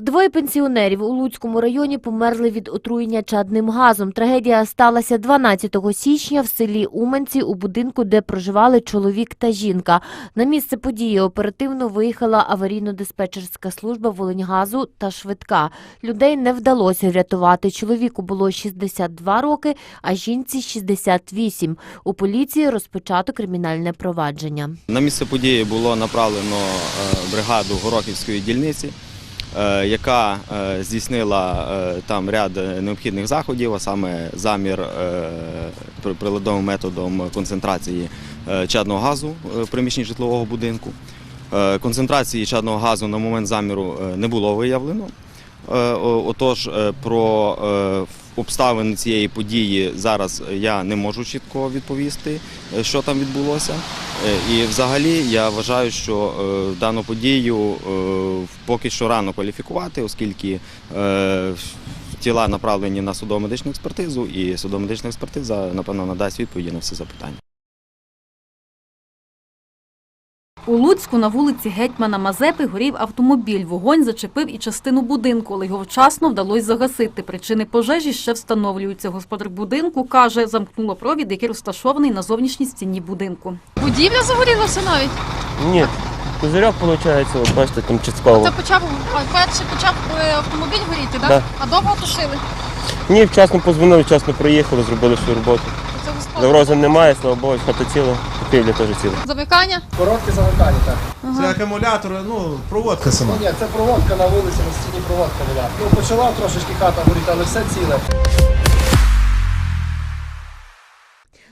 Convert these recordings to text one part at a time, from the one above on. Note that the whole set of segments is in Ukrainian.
Двоє пенсіонерів у Луцькому районі померли від отруєння чадним газом. Трагедія сталася 12 січня в селі Уменці у будинку, де проживали чоловік та жінка. На місце події оперативно виїхала аварійно-диспетчерська служба Волиньгазу та швидка. Людей не вдалося врятувати. Чоловіку було 62 роки, а жінці 68. У поліції розпочато кримінальне провадження. На місце події було направлено е, бригаду Горохівської дільниці, яка е, здійснила е, там ряд необхідних заходів, а саме замір е, приладовим методом концентрації е, чадного газу е, в приміщенні житлового будинку. Е, Концентрації чадного газу на момент заміру е, не було виявлено. Е, Отож, е, про е, обставини цієї події зараз я не можу чітко відповісти, е, що там відбулося. Е, І взагалі я вважаю, що е, дану подію поки що рано кваліфікувати, оскільки тіла направлені на судово-медичну експертизу, і судово-медична експертиза, напевно, надасть відповіді на всі запитання. У Луцьку на вулиці Гетьмана Мазепи горів автомобіль. Вогонь зачепив і частину будинку, але його вчасно вдалося загасити. Причини пожежі ще встановлюються. Господар будинку каже, замкнуло провід, який розташований на зовнішній стіні будинку. Будівля загорілася навіть. Ні, козирьок виходить, от бачите, там частково. Це почав перший почав е, автомобіль горіти, так? Да. А довго тушили. Ні, вчасно позвонили, вчасно приїхали, зробили свою роботу. Загрози немає, слава Богу, хата ціла, покрівля теж ціла. Замикання. Коротке замикання, так. Це акумулятор, ну, проводка сама. Ні, це проводка на вулиці, на стіні проводка була. Ну, почала трошечки хата горіти, але все ціле.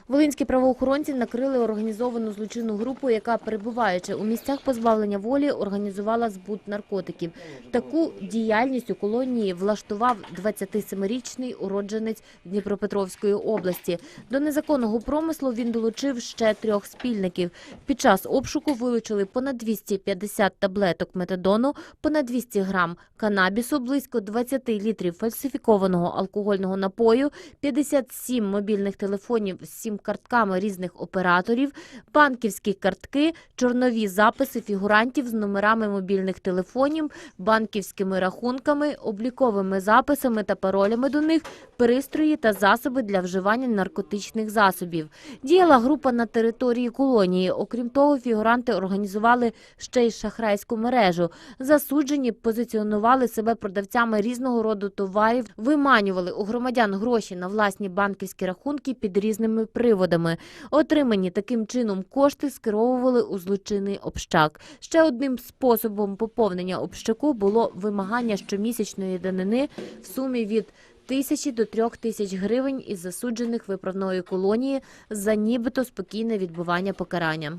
Волинські правоохоронці накрили організовану злочинну групу, яка, перебуваючи у місцях позбавлення волі, організувала збут наркотиків. Таку діяльність у колонії влаштував 27-річний уродженець Дніпропетровської області. До незаконного промислу він долучив ще трьох спільників. Під час обшуку вилучили понад 250 таблеток метадону, понад 200 грам канабісу, близько 20 літрів фальсифікованого алкогольного напою, 57 мобільних телефонів з сім-картками різних операторів, банківські картки, чорнові записи фігурантів з номерами мобільних телефонів, банківськими рахунками, обліковими записами та паролями до них, пристрої та засоби для вживання наркотичних засобів. Діяла група на території колонії. Окрім того, фігуранти організували ще й шахрайську мережу. Засуджені позиціонували себе продавцями різного роду товарів, виманювали у громадян гроші на власні банківські рахунки під різними приводами. Отримані таким чином кошти скеровували у злочинний общак. Ще одним способом поповнення общаку було вимагання щомісячної данини в сумі від тисячі до трьох тисяч гривень із засуджених виправної колонії за нібито спокійне відбування покарання.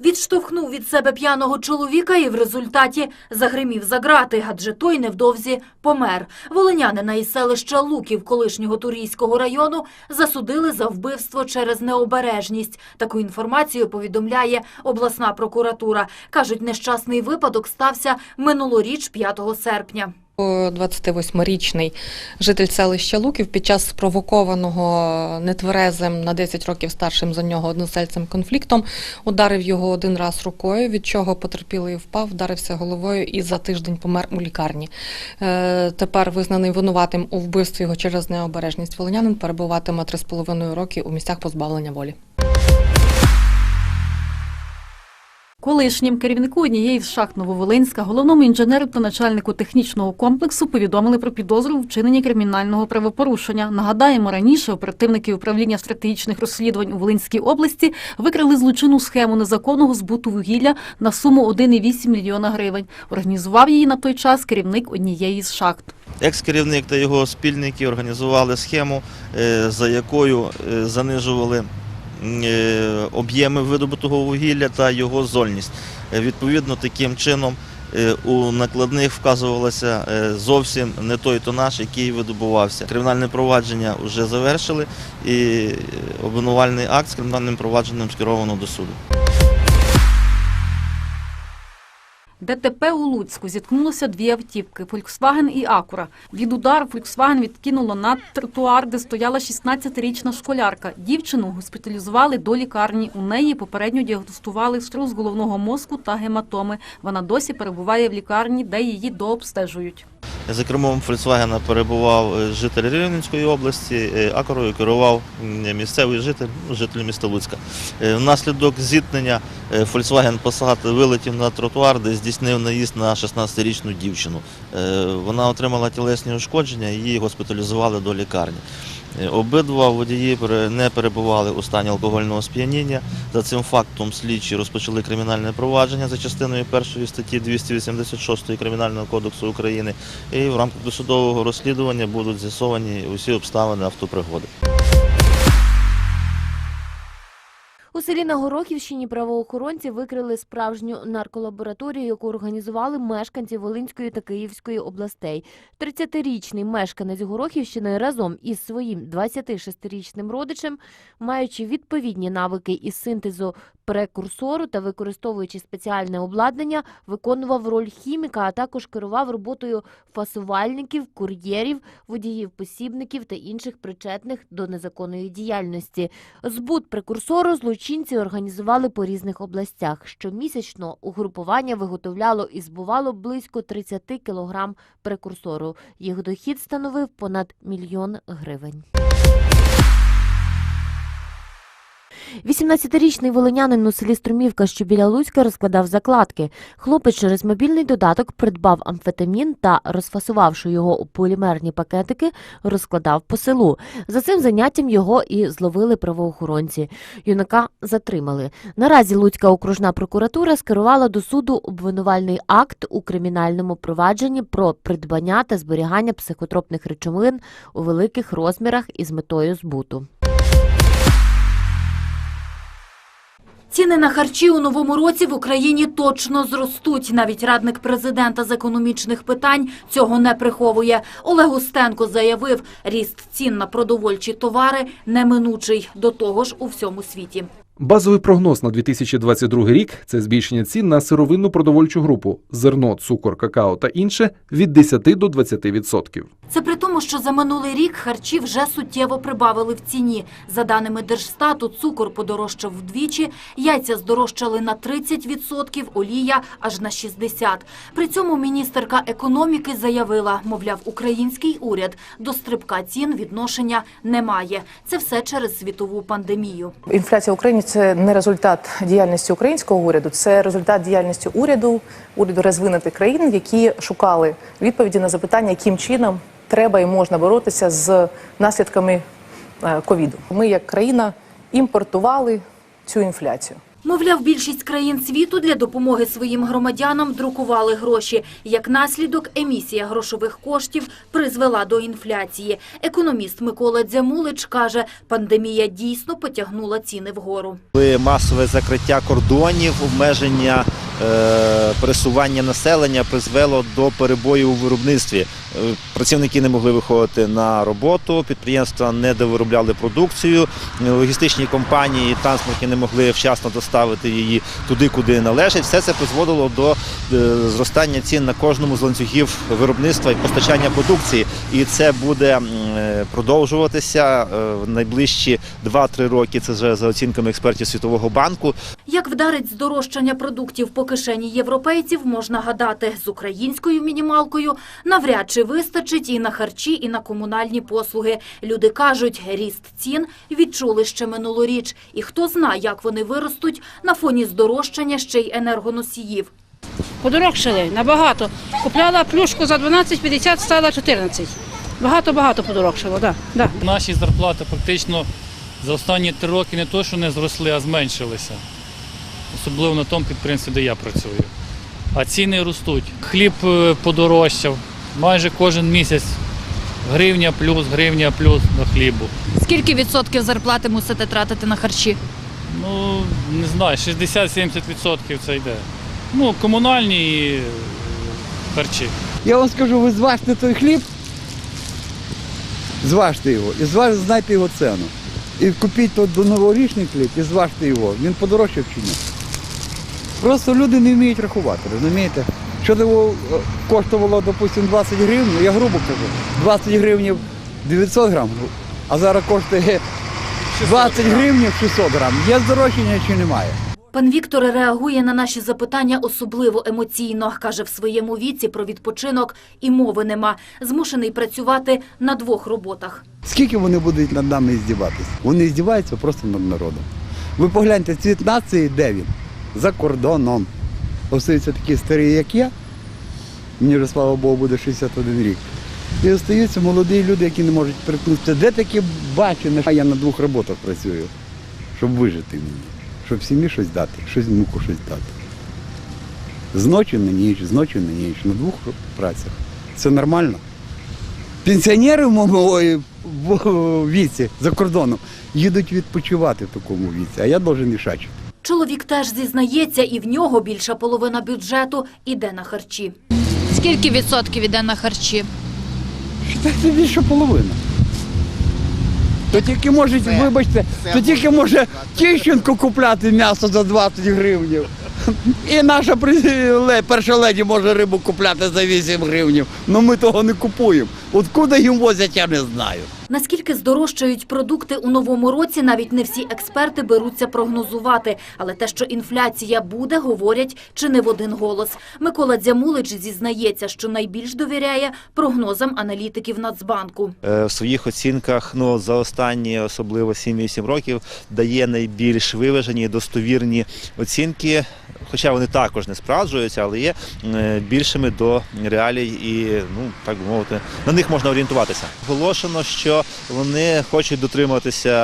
Відштовхнув від себе п'яного чоловіка і в результаті загримів за грати, адже той невдовзі помер. Волинянина із селища Луків колишнього Турійського району засудили за вбивство через необережність. Таку інформацію повідомляє обласна прокуратура. Кажуть, нещасний випадок стався минулоріч 5 серпня. 28-річний житель селища Луків під час спровокованого нетверезим на 10 років старшим за нього односельцем конфліктом ударив його один раз рукою, від чого потерпілий впав, вдарився головою і за тиждень помер у лікарні. Е, Тепер визнаний винуватим у вбивстві його через необережність волинянин перебуватиме 3,5 роки у місцях позбавлення волі. Колишнім керівнику однієї з шахт Нововолинська, головному інженеру та начальнику технічного комплексу повідомили про підозру у вчиненні кримінального правопорушення. Нагадаємо, раніше оперативники управління стратегічних розслідувань у Волинській області викрили злочинну схему незаконного збуту вугілля на суму 1,8 мільйона гривень. Організував її на той час керівник однієї з шахт. Екс-керівник та його спільники організували схему, е, за якою е, занижували об'єми видобутого вугілля та його зольність. Е, Відповідно, таким чином е, у накладних вказувалося е, зовсім не той тонаж, який видобувався. Кримінальне провадження вже завершили, і е, обвинувальний акт з кримінальним провадженням скеровано до суду. ДТП у Луцьку зіткнулися дві автівки – Volkswagen і Акура. Від удару Volkswagen відкинуло на тротуар, де стояла 16-річна школярка. Дівчину госпіталізували до лікарні. У неї попередньо діагностували струс головного мозку та гематоми. Вона досі перебуває в лікарні, де її дообстежують. За кермом Фольксвагена перебував е, житель Рівненської області, е, Акорою керував місцевий житель, житель міста Луцька. Е, Внаслідок зіткнення Фольксваген Passat вилетів на тротуар, де здійснив наїзд на 16-річну дівчину. Вона отримала тілесні ушкодження, її госпіталізували до лікарні. Обидва водії не перебували у стані алкогольного сп'яніння. За цим фактом слідчі розпочали кримінальне провадження за частиною першої статті 286 Кримінального кодексу України. І в рамках досудового розслідування будуть з'ясовані усі обставини автопригоди. Селі на Горохівщині правоохоронці викрили справжню нарколабораторію, яку організували мешканці Волинської та Київської областей. 30-річний мешканець Горохівщини разом із своїм 26-річним родичем, маючи відповідні навики із синтезу прекурсору та використовуючи спеціальне обладнання, виконував роль хіміка, а також керував роботою фасувальників, кур'єрів, водіїв-посібників та інших причетних до незаконної діяльності. Збут прекурсору злочинці організували по різних областях. Щомісячно угрупування виготовляло і збувало близько 30 кілограм прекурсору. Їх дохід становив понад мільйон гривень. 18-річний волинянин у селі Струмівка, що біля Луцька, розкладав закладки. Хлопець через мобільний додаток придбав амфетамін та, розфасувавши його у полімерні пакетики, розкладав по селу. За цим заняттям його і зловили правоохоронці. Юнака затримали. Наразі Луцька окружна прокуратура скерувала до суду обвинувальний акт у кримінальному провадженні про придбання та зберігання психотропних речовин у великих розмірах із метою збуту. Ціни на харчі у новому році в Україні точно зростуть. Навіть радник президента з економічних питань цього не приховує. Олег Устенко заявив, ріст цін на продовольчі товари неминучий. До того ж у всьому світі. Базовий прогноз на 2022 рік це збільшення цін на сировинну продовольчу групу зерно, цукор, какао та інше від 10 до 20%. Це при тому, що за минулий рік харчі вже суттєво прибавили в ціні. За даними Держстату, цукор подорожчав вдвічі, яйця здорожчали на 30%, олія аж на 60%. При цьому міністерка економіки заявила, мовляв, український уряд до стрибка цін відношення не має. Це все через світову пандемію. Інфляція в Україні це не результат діяльності українського уряду, це результат діяльності уряду, уряду розвинутих країн, які шукали відповіді на запитання, яким чином треба і можна боротися з наслідками е, ковіду. Ми, як країна, імпортували цю інфляцію. Мовляв, більшість країн світу для допомоги своїм громадянам друкували гроші. Як наслідок, емісія грошових коштів призвела до інфляції. Економіст Микола Дзямулич каже, пандемія дійсно потягнула ціни вгору. Масове закриття кордонів, обмеження пересування населення призвело до перебою у виробництві. Е, Працівники не могли виходити на роботу, підприємства не довиробляли продукцію, е, логістичні компанії, транспортні не могли вчасно доставити її туди, куди належить. Все це призводило до е, зростання цін на кожному з ланцюгів виробництва і постачання продукції. І це буде е, продовжуватися е, в найближчі 2-3 роки. Це вже за оцінками експертів Світового банку. Як вдарить здорожчання продуктів по кишені європейців, можна гадати, з українською мінімалкою навряд чи вистачить і на харчі, і на комунальні послуги. Люди кажуть, ріст цін відчули ще минулоріч. І хто знає, як вони виростуть на фоні здорожчання ще й енергоносіїв. Подорожчали набагато. Купляла плюшку за 12,50, стала 14. Багато-багато подорожчало, да, да. Наші зарплати практично за останні три роки не то, що не зросли, а зменшилися. Особливо на тому підприємстві, де я працюю. А ціни ростуть. Хліб е, подорожчав майже кожен місяць. Гривня плюс, гривня плюс до хлібу. Скільки відсотків зарплати мусите тратити на харчі? Ну, не знаю, 60-70% це йде. Ну, комунальні і е, харчі. Я вам скажу, ви зважте той хліб, зважте його і зваж, знайте його ціну. І купіть той до новорічний хліб і зважте його. Він подорожчав чи ні? Просто люди не вміють рахувати, розумієте? Що е, коштувало, допустимо, 20 гривень, я грубо кажу, 20 гривень 900 грам, а зараз коштує 20 гривень 600 грам. Є здорожчання чи немає? Пан Віктор реагує на наші запитання особливо емоційно. Каже, в своєму віці про відпочинок і мови нема. Змушений працювати на двох роботах. Скільки вони будуть над нами здіватися? Вони здіваються просто над народом. Ви погляньте, цвіт нації, де він? За кордоном. Остаються такі старі, як я. Мені вже, слава Богу, буде 61 рік. І остаються молоді люди, які не можуть приткнутися. Де такі бачені? А я на двох роботах працюю, щоб вижити мені, щоб сім'ї щось дати, щось внуку щось дати. З ночі на ніч, з ночі на ніч, на двох працях. Це нормально. Пенсіонери в моєму віці за кордоном їдуть відпочивати в такому віці, а я должен ішачити. Чоловік теж зізнається, і в нього більша половина бюджету іде на харчі. Скільки відсотків іде на харчі? Це більше половина. То тільки може, вибачте, то тільки може Тищенко купляти м'ясо за 20 гривнів. І наша перша леді може рибу купляти за 8 гривнів. Ну ми того не купуємо. Откуда їм возять, я не знаю. Наскільки здорожчають продукти у новому році, навіть не всі експерти беруться прогнозувати. Але те, що інфляція буде, говорять чи не в один голос. Микола Дзямулич зізнається, що найбільш довіряє прогнозам аналітиків Нацбанку. Е, В своїх оцінках ну, за останні особливо 7-8 років дає найбільш виважені достовірні оцінки, хоча вони також не справджуються, але є е, більшими до реалій і, ну, так би мовити, на них можна орієнтуватися. Оголошено, що вони хочуть дотримуватися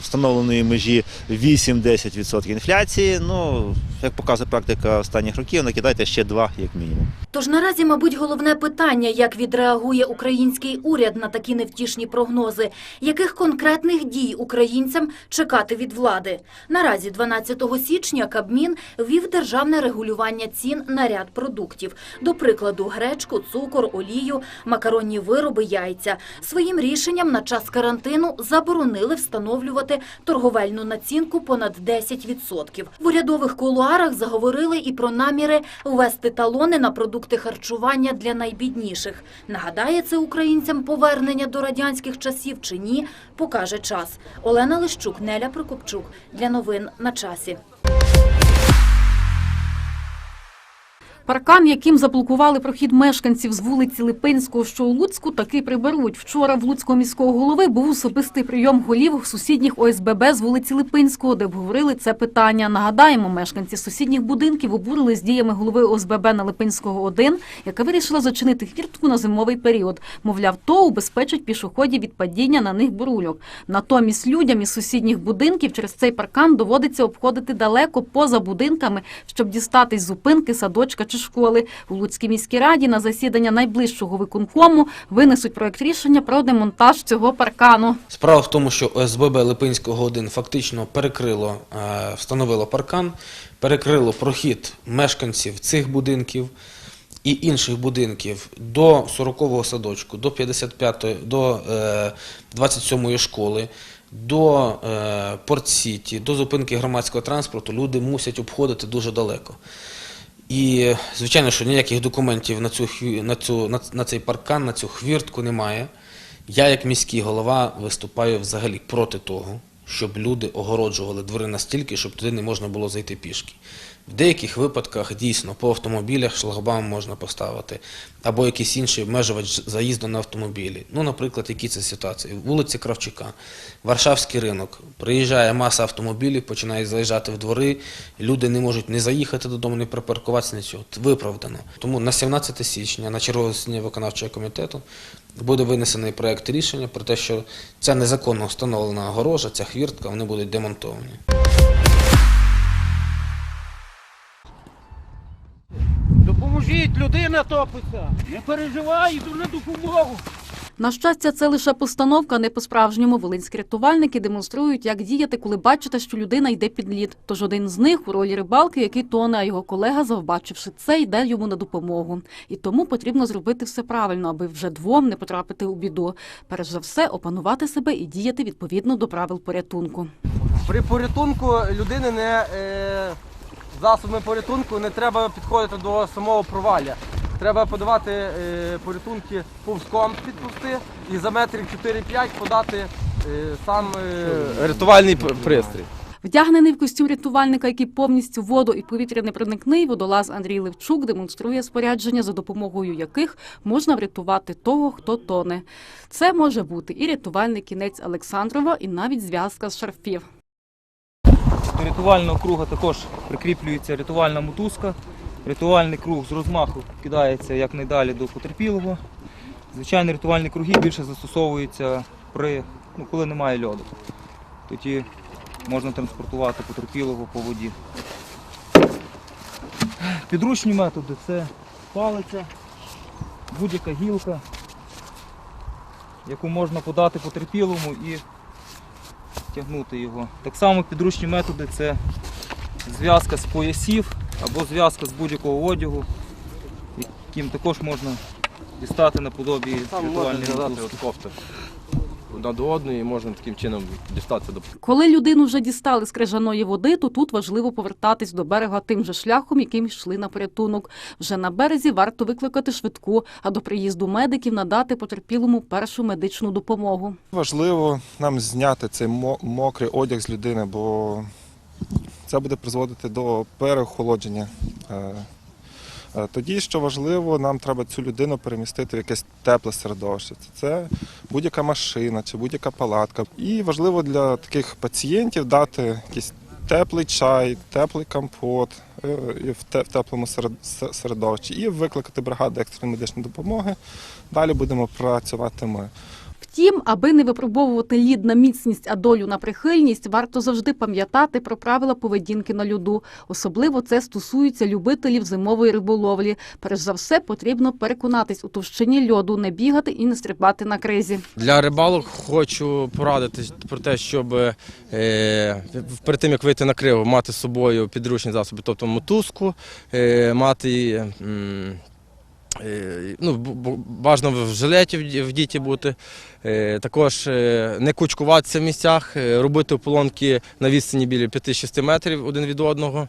встановленої межі 8-10% інфляції. Ну, як показує практика останніх років, накидайте ще 2 як мінімум. Тож наразі, мабуть, головне питання, як відреагує український уряд на такі невтішні прогнози, яких конкретних дій українцям чекати від влади. Наразі, 12 січня, Кабмін ввів державне регулювання цін на ряд продуктів. До прикладу, гречку, цукор, олію, макаронні вироби, яйця. Своїм рішенням на час карантину заборонили встановлювати торговельну націнку понад 10%. В урядових кулуарах заговорили і про наміри ввести талони на продукти харчування для найбідніших. Нагадає це українцям повернення до радянських часів чи ні, покаже час. Олена Лищук, Неля Прокопчук. Для новин на часі. Паркан, яким заблокували прохід мешканців з вулиці Липинського, що у Луцьку, таки приберуть. Вчора в Луцького міського голови був особистий прийом голів сусідніх ОСББ з вулиці Липинського, де обговорили це питання. Нагадаємо, мешканці сусідніх будинків обурились діями голови ОСББ на Липинського 1, яка вирішила зачинити хвіртку на зимовий період. Мовляв, то убезпечить пішоходів від падіння на них бурульок. Натомість людям із сусідніх будинків через цей паркан доводиться обходити далеко поза будинками, щоб дістатись зупинки, садочка чи школи. У Луцькій міській раді на засідання найближчого виконкому винесуть проект рішення про демонтаж цього паркану. Справа в тому, що ОСББ Липинського 1 фактично перекрило, е, встановило паркан, перекрило прохід мешканців цих будинків і інших будинків до 40-го садочку, до 55-ї, до е, 27-ї школи. До е, Порт-Сіті, до зупинки громадського транспорту люди мусять обходити дуже далеко. І, звичайно, що ніяких документів на, цю, на, цю, на цей паркан, на цю хвіртку немає. Я, як міський голова, виступаю взагалі проти того, щоб люди огороджували двори настільки, щоб туди не можна було зайти пішки. В деяких випадках дійсно по автомобілях шлагбаум можна поставити, або якийсь інший обмежувач заїзду на автомобілі. Ну, наприклад, які це ситуації? Вулиця Кравчука, Варшавський ринок. Приїжджає маса автомобілів, починає заїжджати в двори, люди не можуть не заїхати додому, не припаркуватися нічого. Виправдано. Тому на 17 січня на чергове засідання виконавчого комітету буде винесений проект рішення про те, що ця незаконно встановлена огорожа, ця хвіртка, вони будуть демонтовані. Допоможіть, людина топиться. Не переживай, йду на допомогу. На щастя, це лише постановка, не по-справжньому. Волинські рятувальники демонструють, як діяти, коли бачите, що людина йде під лід. Тож один з них у ролі рибалки, який тоне, а його колега, завбачивши це, йде йому на допомогу. І тому потрібно зробити все правильно, аби вже двом не потрапити у біду. Перш за все, опанувати себе і діяти відповідно до правил порятунку. При порятунку людини не е, засобами порятунку не треба підходити до самого провалля. Треба подавати е, порятунки повзком підпусти і за метрів 4-5 подати е, сам е, рятувальний пристрій. Вдягнений в костюм рятувальника, який повністю воду і повітря не проникний, водолаз Андрій Левчук демонструє спорядження, за допомогою яких можна врятувати того, хто тоне. Це може бути і рятувальний кінець Олександрова, і навіть зв'язка з шарфів. До рятувального круга також прикріплюється рятувальна мотузка. Рятувальний круг з розмаху кидається якнайдалі до потерпілого. Звичайно, рятувальні круги більше застосовуються при, ну, коли немає льоду. Тоді можна транспортувати потерпілого по воді. Підручні методи це палиця, будь-яка гілка, яку можна подати потерпілому і тягнути його. Так само підручні методи це зв'язка з поясів або зв'язка з будь-якого одягу, яким також можна дістати наподобі рятувальної кофти одна до одної і можна таким чином дістатися до Коли людину вже дістали з крижаної води, то тут важливо повертатись до берега тим же шляхом, яким йшли на порятунок. Вже на березі варто викликати швидку, а до приїзду медиків надати потерпілому першу медичну допомогу. Важливо нам зняти цей мо- мокрий одяг з людини, бо це буде призводити до переохолодження. Е, Тоді, що важливо, нам треба цю людину перемістити в якесь тепле середовище. Це будь-яка машина чи будь-яка палатка. І важливо для таких пацієнтів дати якийсь теплий чай, теплий компот е, в теплому серед- середовищі, і викликати бригаду екстреної медичної допомоги. Далі будемо працювати ми. Втім, аби не випробовувати лід на міцність, а долю на прихильність, варто завжди пам'ятати про правила поведінки на льоду. Особливо це стосується любителів зимової риболовлі. Перш за все, потрібно переконатись у товщині льоду, не бігати і не стрибати на кризі. Для рибалок хочу порадити про те, щоб е, перед тим як вийти на криво, мати з собою підручні засоби, тобто мотузку, е, мати ну, б- б- бажано в жилеті в- діті бути. Е, Також е, не кучкуватися в місцях, е, робити ополонки на відстані біля 5-6 метрів один від одного.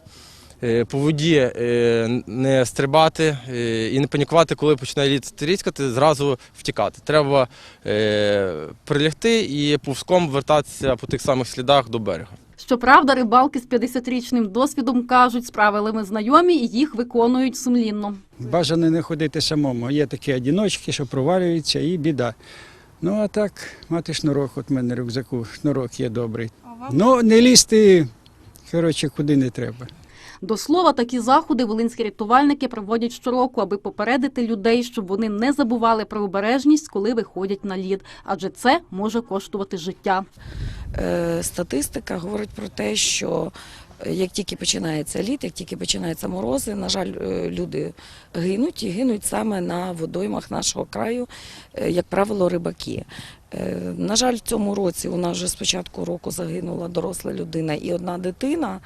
Е, По воді е, не стрибати е, і не панікувати, коли починає лід тріскати, зразу втікати. Треба е, прилягти і повзком вертатися по тих самих слідах до берега. Щоправда, рибалки з 50-річним досвідом кажуть, з правилами знайомі і їх виконують сумлінно. Бажано не ходити самому. Є такі одіночки, що провалюються, і біда. Ну а так, мати шнурок, от в мене рюкзаку, шнурок є добрий. Ну, не лізти, коротше, куди не треба. До слова, такі заходи волинські рятувальники проводять щороку, аби попередити людей, щоб вони не забували про обережність, коли виходять на лід, адже це може коштувати життя. Е, Статистика говорить про те, що е, як тільки починається лід, як тільки починаються морози, на жаль, е, люди гинуть і гинуть саме на водоймах нашого краю, як правило, рибаки. На жаль, в цьому році у нас вже з початку року загинула доросла людина і одна дитина.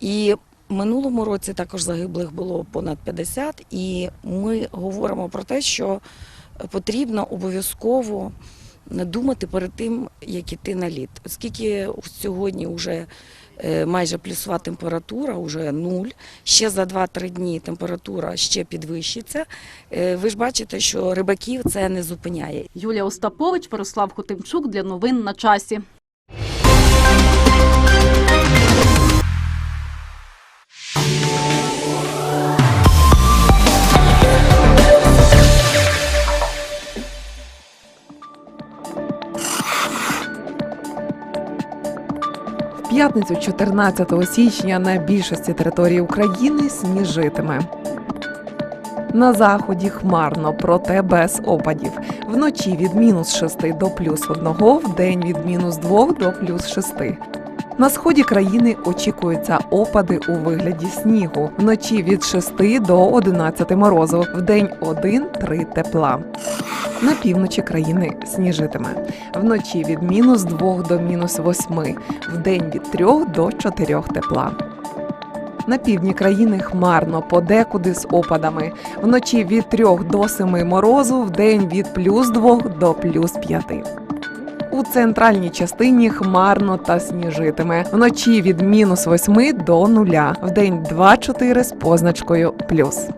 І минулому році також загиблих було понад 50. І ми говоримо про те, що потрібно обов'язково думати перед тим, як іти на лід. Оскільки сьогодні вже е, майже плюсова температура, вже нуль, ще за 2-3 дні температура ще підвищиться. Е, Ви ж бачите, що рибаків це не зупиняє. Юлія Остапович, Мирослав Хотимчук для новин на часі. П'ятницю, 14 січня, на більшості території України сніжитиме. На заході хмарно, проте без опадів. Вночі від мінус 6 до плюс 1, вдень від мінус 2 до плюс 6. На сході країни очікуються опади у вигляді снігу. Вночі від 6 до 11 морозу, вдень 1-3 тепла. На півночі країни сніжитиме. Вночі від мінус 2 до мінус 8, вдень від 3 до 4 тепла. На півдні країни хмарно, подекуди з опадами. Вночі від 3 до 7 морозу, вдень від плюс 2 до плюс 5. У центральній частині хмарно та сніжитиме. Вночі від мінус 8 до нуля. Вдень 2-4 з позначкою плюс.